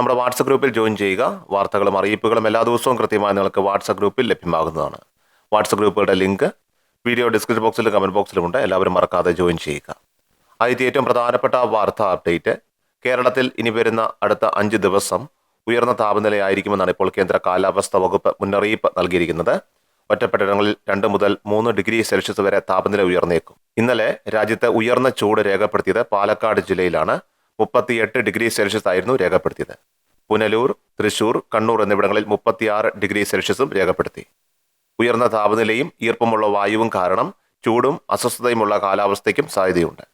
നമ്മുടെ വാട്സപ്പ് ഗ്രൂപ്പിൽ ജോയിൻ ചെയ്യുക. വാർത്തകളും അറിയിപ്പുകളും എല്ലാ ദിവസവും കൃത്യമായി നിങ്ങൾക്ക് വാട്സപ്പ് ഗ്രൂപ്പിൽ ലഭ്യമാകുന്നതാണ്. വാട്സപ്പ് ഗ്രൂപ്പുകളുടെ ലിങ്ക് വീഡിയോ ഡിസ്ക്രിപ്ഷൻ ബോക്സിലും കമന്റ് ബോക്സിലുമുണ്ട് എല്ലാവരും മറക്കാതെ ജോയിൻ ചെയ്യുക. ആദ്യത്തെ ഏറ്റവും പ്രധാനപ്പെട്ട വാർത്താ അപ്ഡേറ്റ്. കേരളത്തിൽ ഇനി വരുന്ന അടുത്ത അഞ്ച് ദിവസം ഉയർന്ന താപനിലയായിരിക്കുമെന്നാണ് ഇപ്പോൾ കേന്ദ്ര കാലാവസ്ഥാ വകുപ്പ് മുന്നറിയിപ്പ് നൽകിയിരിക്കുന്നത്. ഒറ്റപ്പെട്ടിടങ്ങളിൽ രണ്ട് മുതൽ മൂന്ന് ഡിഗ്രി സെൽഷ്യസ് വരെ താപനില ഉയർന്നേക്കും. ഇന്നലെ രാജ്യത്ത് ഉയർന്ന ചൂട് രേഖപ്പെടുത്തിയത് പാലക്കാട് ജില്ലയിലാണ്. മുപ്പത്തിയെട്ട് ഡിഗ്രി സെൽഷ്യസ് ആയിരുന്നു രേഖപ്പെടുത്തിയത്. പുനലൂർ തൃശൂർ കണ്ണൂർ എന്നിവിടങ്ങളിൽ മുപ്പത്തിയാറ് ഡിഗ്രി സെൽഷ്യസും രേഖപ്പെടുത്തി. ഉയർന്ന താപനിലയും ഈർപ്പമുള്ള വായുവും കാരണം ചൂടും അസ്വസ്ഥതയുമുള്ള കാലാവസ്ഥയ്ക്കും സാധ്യതയുണ്ട്.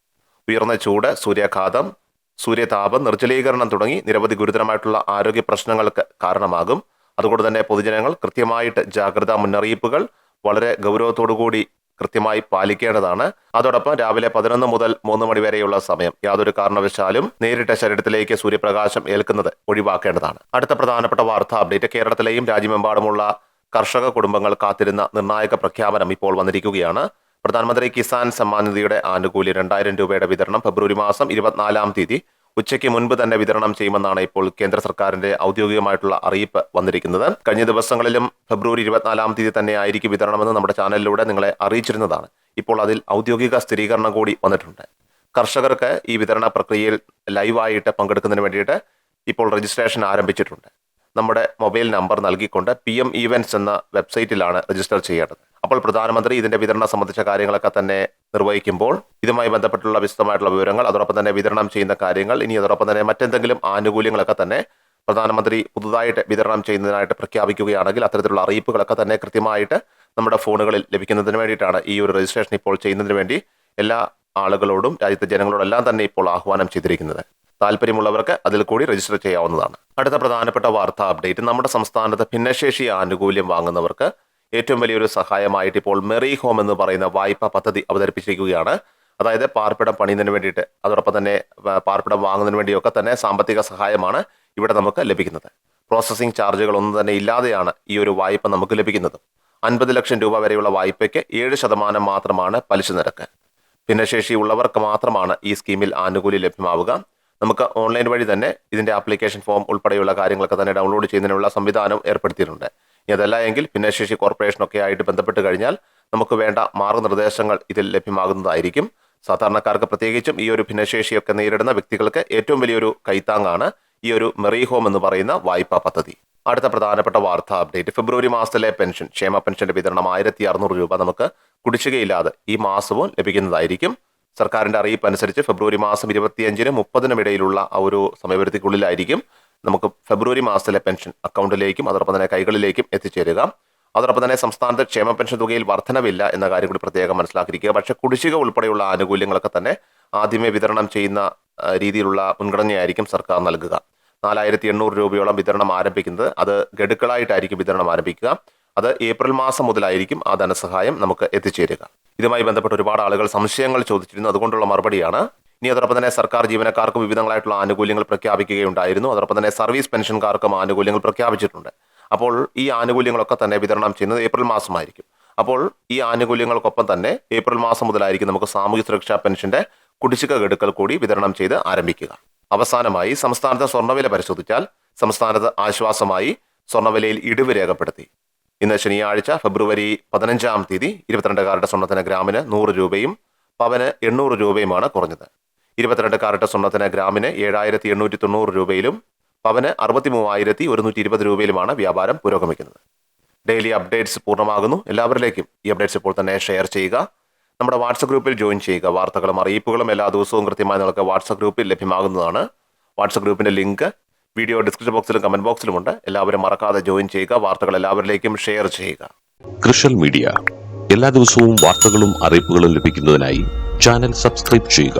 ഉയർന്ന ചൂട് സൂര്യാഘാതം സൂര്യതാപം നിർജലീകരണം തുടങ്ങി നിരവധി ഗുരുതരമായിട്ടുള്ള ആരോഗ്യ പ്രശ്നങ്ങൾക്ക് കാരണമാകും. അതുകൊണ്ട് തന്നെ പൊതുജനങ്ങൾ കൃത്യമായിട്ട് ജാഗ്രതാ മുന്നറിയിപ്പുകൾ വളരെ ഗൗരവത്തോടുകൂടി കൃത്യമായി പാലിക്കേണ്ടതാണ്. അതോടൊപ്പം രാവിലെ പതിനൊന്ന് മുതൽ മൂന്ന് മണി വരെയുള്ള സമയം യാതൊരു കാരണവശാലും നേരിട്ട ശരീരത്തിലേക്ക് സൂര്യപ്രകാശം ഏൽക്കുന്നത് ഒഴിവാക്കേണ്ടതാണ്. അടുത്ത പ്രധാനപ്പെട്ട വാർത്താ അപ്ഡേറ്റ് കേരളത്തിലെയും രാജ്യമെമ്പാടുമുള്ള കർഷക കുടുംബങ്ങൾ കാത്തിരുന്ന നിർണായക പ്രഖ്യാപനം ഇപ്പോൾ വന്നിരിക്കുകയാണ്. പ്രധാനമന്ത്രി കിസാൻ സമ്മാൻ നിധിയുടെ ആനുകൂല്യം രണ്ടായിരം രൂപയുടെ വിതരണം ഫെബ്രുവരി മാസം ഇരുപത്തിനാലാം തീയതി ഉച്ചയ്ക്ക് മുൻപ് തന്നെ വിതരണം ചെയ്യുമെന്നാണ് ഇപ്പോൾ കേന്ദ്ര സർക്കാരിന്റെ ഔദ്യോഗികമായിട്ടുള്ള അറിയിപ്പ് വന്നിരിക്കുന്നത്. കഴിഞ്ഞ ദിവസങ്ങളിലും ഫെബ്രുവരി ഇരുപത്തിനാലാം തീയതി തന്നെ ആയിരിക്കും വിതരണമെന്ന് നമ്മുടെ ചാനലിലൂടെ നിങ്ങളെ അറിയിച്ചിരുന്നതാണ്. ഇപ്പോൾ അതിൽ ഔദ്യോഗിക സ്ഥിരീകരണം കൂടി വന്നിട്ടുണ്ട്. കർഷകർക്ക് ഈ വിതരണ പ്രക്രിയയിൽ ലൈവായിട്ട് പങ്കെടുക്കുന്നതിന് വേണ്ടിയിട്ട് ഇപ്പോൾ രജിസ്ട്രേഷൻ ആരംഭിച്ചിട്ടുണ്ട്. നമ്മുടെ മൊബൈൽ നമ്പർ നൽകിക്കൊണ്ട് പി എം ഈവൻസ് എന്ന വെബ്സൈറ്റിലാണ് രജിസ്റ്റർ ചെയ്യേണ്ടത്. അപ്പോൾ പ്രധാനമന്ത്രി ഇതിന്റെ വിതരണം സംബന്ധിച്ച കാര്യങ്ങളൊക്കെ തന്നെ നിർവഹിക്കുമ്പോൾ ഇതുമായി ബന്ധപ്പെട്ടുള്ള വിശദമായിട്ടുള്ള വിവരങ്ങൾ അതോടൊപ്പം തന്നെ വിതരണം ചെയ്യുന്ന കാര്യങ്ങൾ ഇനി അതോടൊപ്പം തന്നെ മറ്റെന്തെങ്കിലും ആനുകൂല്യങ്ങളൊക്കെ തന്നെ പ്രധാനമന്ത്രി പുതുതായിട്ട് വിതരണം ചെയ്യുന്നതിനായിട്ട് പ്രഖ്യാപിക്കുകയാണെങ്കിൽ അത്തരത്തിലുള്ള അറിയിപ്പുകളൊക്കെ തന്നെ കൃത്യമായിട്ട് നമ്മുടെ ഫോണുകളിൽ ലഭിക്കുന്നതിന് വേണ്ടിയിട്ടാണ് ഈ ഒരു രജിസ്ട്രേഷൻ ഇപ്പോൾ ചെയ്യുന്നതിന് വേണ്ടി എല്ലാ ആളുകളോടും രാജ്യത്തെ ജനങ്ങളോടെല്ലാം തന്നെ ഇപ്പോൾ ആഹ്വാനം ചെയ്തിരിക്കുന്നത്. താല്പര്യമുള്ളവർക്ക് അതിൽ കൂടി രജിസ്റ്റർ ചെയ്യാവുന്നതാണ്. അടുത്ത പ്രധാനപ്പെട്ട വാർത്താ അപ്ഡേറ്റ് നമ്മുടെ സംസ്ഥാനത്ത് ഭിന്നശേഷി ആനുകൂല്യം വാങ്ങുന്നവർക്ക് ഏറ്റവും വലിയൊരു സഹായമായിട്ട് ഇപ്പോൾ മെറി ഹോം എന്ന് പറയുന്ന വായ്പാ പദ്ധതി അവതരിപ്പിച്ചിരിക്കുകയാണ്. അതായത് പാർപ്പിടം പണിയുന്നതിന് വേണ്ടിയിട്ട് അതോടൊപ്പം തന്നെ പാർപ്പിടം വാങ്ങുന്നതിന് വേണ്ടിയൊക്കെ തന്നെ സാമ്പത്തിക സഹായമാണ് ഇവിടെ നമുക്ക് ലഭിക്കുന്നത്. പ്രോസസ്സിംഗ് ചാർജുകൾ ഒന്നും തന്നെ ഇല്ലാതെയാണ് ഈ ഒരു വായ്പ നമുക്ക് ലഭിക്കുന്നത്. അൻപത് ലക്ഷം രൂപ വരെയുള്ള വായ്പയ്ക്ക് ഏഴ് ശതമാനം മാത്രമാണ് പലിശ നിരക്ക്. ഭിന്നശേഷി ഉള്ളവർക്ക് മാത്രമാണ് ഈ സ്കീമിൽ ആനുകൂല്യം ലഭ്യമാവുക. നമുക്ക് ഓൺലൈൻ വഴി തന്നെ ഇതിന്റെ ആപ്ലിക്കേഷൻ ഫോം ഉൾപ്പെടെയുള്ള കാര്യങ്ങളൊക്കെ തന്നെ ഡൗൺലോഡ് ചെയ്യുന്നതിനുള്ള സംവിധാനം ഏർപ്പെടുത്തിയിട്ടുണ്ട്. ഇനി അതല്ല എങ്കിൽ ഭിന്നശേഷി കോർപ്പറേഷനൊക്കെ ആയിട്ട് ബന്ധപ്പെട്ട് കഴിഞ്ഞാൽ നമുക്ക് വേണ്ട മാർഗനിർദ്ദേശങ്ങൾ ഇതിൽ ലഭ്യമാകുന്നതായിരിക്കും. സാധാരണക്കാർക്ക് പ്രത്യേകിച്ചും ഈ ഒരു ഭിന്നശേഷിയൊക്കെ നേരിടുന്ന വ്യക്തികൾക്ക് ഏറ്റവും വലിയൊരു കൈത്താങ്ങാണ് ഈ ഒരു മെറി ഹോം എന്ന് പറയുന്ന വായ്പാ പദ്ധതി. അടുത്ത പ്രധാനപ്പെട്ട വാർത്താ അപ്ഡേറ്റ് ഫെബ്രുവരി മാസത്തിലെ പെൻഷൻ ക്ഷേമ പെൻഷന്റെ വിതരണം ആയിരത്തി അറുന്നൂറ് രൂപ നമുക്ക് കുടിശ്ശികയില്ലാതെ ഈ മാസവും ലഭിക്കുന്നതായിരിക്കും. സർക്കാരിന്റെ അറിയിപ്പ് അനുസരിച്ച് ഫെബ്രുവരി മാസം ഇരുപത്തിയഞ്ചിനും മുപ്പതിനും ഇടയിലുള്ള ആ ഒരു സമയപരിധിക്കുള്ളിലായിരിക്കും നമുക്ക് ഫെബ്രുവരി മാസത്തിലെ പെൻഷൻ അക്കൗണ്ടിലേക്കും അതോടൊപ്പം തന്നെ കൈകളിലേക്കും എത്തിച്ചേരുക. അതോടൊപ്പം തന്നെ സംസ്ഥാനത്ത് ക്ഷേമ പെൻഷൻ തുകയിൽ വർധനവില്ല എന്ന കാര്യം കൂടി പ്രത്യേകം മനസ്സിലാക്കിയിരിക്കുക. പക്ഷെ കുടിശ്ശിക ഉൾപ്പെടെയുള്ള ആനുകൂല്യങ്ങളൊക്കെ തന്നെ ആദ്യമേ വിതരണം ചെയ്യുന്ന രീതിയിലുള്ള മുൻഗണനയായിരിക്കും സർക്കാർ നൽകുക. നാലായിരത്തി എണ്ണൂറ് രൂപയോളം വിതരണം ആരംഭിക്കുന്നത്. അത് ഗഡുക്കളായിട്ടായിരിക്കും വിതരണം ആരംഭിക്കുക. അത് ഏപ്രിൽ മാസം മുതലായിരിക്കും ആ ധനസഹായം നമുക്ക് എത്തിച്ചേരുക. ഇതുമായി ബന്ധപ്പെട്ട് ഒരുപാട് ആളുകൾ സംശയങ്ങൾ ചോദിച്ചിരുന്നു. അതുകൊണ്ടുള്ള മറുപടിയാണ് ഇനി അതോടൊപ്പം തന്നെ സർക്കാർ ജീവനക്കാർക്ക് വിവിധങ്ങളായിട്ടുള്ള ആനുകൂല്യങ്ങൾ പ്രഖ്യാപിക്കുകയുണ്ടായിരുന്നു. അതോടൊപ്പം തന്നെ സർവീസ് പെൻഷൻകാർക്കും ആനുകൂല്യങ്ങൾ പ്രഖ്യാപിച്ചിട്ടുണ്ട്. അപ്പോൾ ഈ ആനുകൂല്യങ്ങളൊക്കെ തന്നെ വിതരണം ചെയ്യുന്നത് ഏപ്രിൽ മാസമായിരിക്കും. അപ്പോൾ ഈ ആനുകൂല്യങ്ങൾക്കൊപ്പം തന്നെ ഏപ്രിൽ മാസം മുതലായിരിക്കും നമുക്ക് സാമൂഹ്യ സുരക്ഷാ പെൻഷന്റെ കുടിശ്ശിക ഗഡുക്കൾ കൂടി വിതരണം ചെയ്ത് ആരംഭിക്കുക. അവസാനമായി സംസ്ഥാനത്തെ സ്വർണവില പരിശോധിച്ചാൽ സംസ്ഥാനത്ത് ആശ്വാസമായി സ്വർണവിലയിൽ ഇടിവ് രേഖപ്പെടുത്തി. ഇന്ന് ശനിയാഴ്ച ഫെബ്രുവരി പതിനഞ്ചാം തീയതി ഇരുപത്തിരണ്ടുകാരുടെ സ്വർണത്തിന് ഗ്രാമിന് നൂറ് രൂപയും പവന് എണ്ണൂറ് രൂപയുമാണ് കുറഞ്ഞത്. ഇരുപത്തിരണ്ട് കാരറ്റ് സ്വർണത്തിന് ഗ്രാമിന് ഏഴായിരത്തി എണ്ണൂറ്റി തൊണ്ണൂറ് രൂപയിലും പവന് അറുപത്തി മൂവായിരത്തി ഒരുന്നൂറ്റി ഇരുപത് രൂപയിലുമാണ് വ്യാപാരം പുരോഗമിക്കുന്നത്. ഡെയിലി അപ്ഡേറ്റ്സ് പൂർണമാകുന്നു. എല്ലാവരിലേക്കും ഈ അപ്ഡേറ്റ്സ് ഇപ്പോൾ തന്നെ ഷെയർ ചെയ്യുക. നമ്മുടെ വാട്സപ്പ് ഗ്രൂപ്പിൽ ജോയിൻ ചെയ്യുക. വാർത്തകളും അറിയിപ്പുകളും എല്ലാ ദിവസവും കൃത്യമായി നിങ്ങൾക്ക് വാട്സപ്പ് ഗ്രൂപ്പിൽ ലഭ്യമാകുന്നതാണ്. വാട്സപ്പ് ഗ്രൂപ്പിന്റെ ലിങ്ക് വീഡിയോ ഡിസ്ക്രിപ്ഷൻ ബോക്സിലും കമന്റ് ബോക്സിലുമുണ്ട് എല്ലാവരും മറക്കാതെ ജോയിൻ ചെയ്യുക. വാർത്തകൾ എല്ലാവരിലേക്കും ഷെയർ ചെയ്യുക. കൃഷൽ മീഡിയ എല്ലാ ദിവസവും വാർത്തകളും അറിയിപ്പുകളും ലഭിക്കുന്നതിനായി ചാനൽ സബ്സ്ക്രൈബ് ചെയ്യുക.